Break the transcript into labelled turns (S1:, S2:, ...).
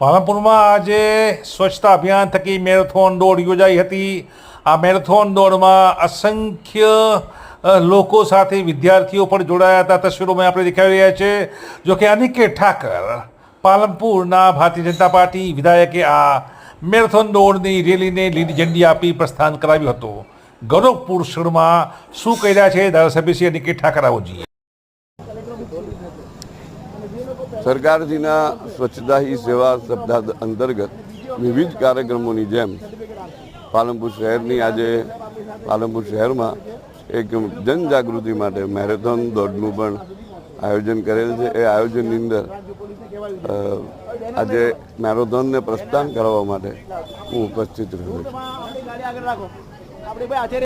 S1: પાલનપુરમાં આજે સ્વચ્છતા અભિયાન થકી મેરેથોન દોડ યોજાઈ હતી. આ મેરેથોન દોડમાં અસંખ્ય લોકો સાથે વિદ્યાર્થીઓ પણ જોડાયા હતા. તસવીરોમાં આપણે દેખાઈ રહ્યા છે જોકે અનિકેત ઠાકર, પાલનપુરના ભારતીય જનતા પાર્ટી વિધાયકે આ મેરેથોન દોડની રેલીને લીલી ઝંડી આપી પ્રસ્થાન કરાવ્યું હતું. ગૌરવપુર શિરમાં શું કહી રહ્યા છે ધારાસભ્ય શ્રી અનિકેત ઠાકર આવોજી
S2: સરકારશ્રીના સ્વચ્છતા હી સેવા સપ્તાહ અંતર્ગત વિવિધ કાર્યક્રમોની જેમ પાલનપુર શહેરની આજે પાલનપુર શહેરમાં એક જનજાગૃતિ માટે મેરેથોન દોડનું પણ આયોજન કરેલ છે. એ આયોજનની અંદર આજે મેરેથોનને પ્રસ્થાન કરવા માટે હું ઉપસ્થિત રહ્યો છું.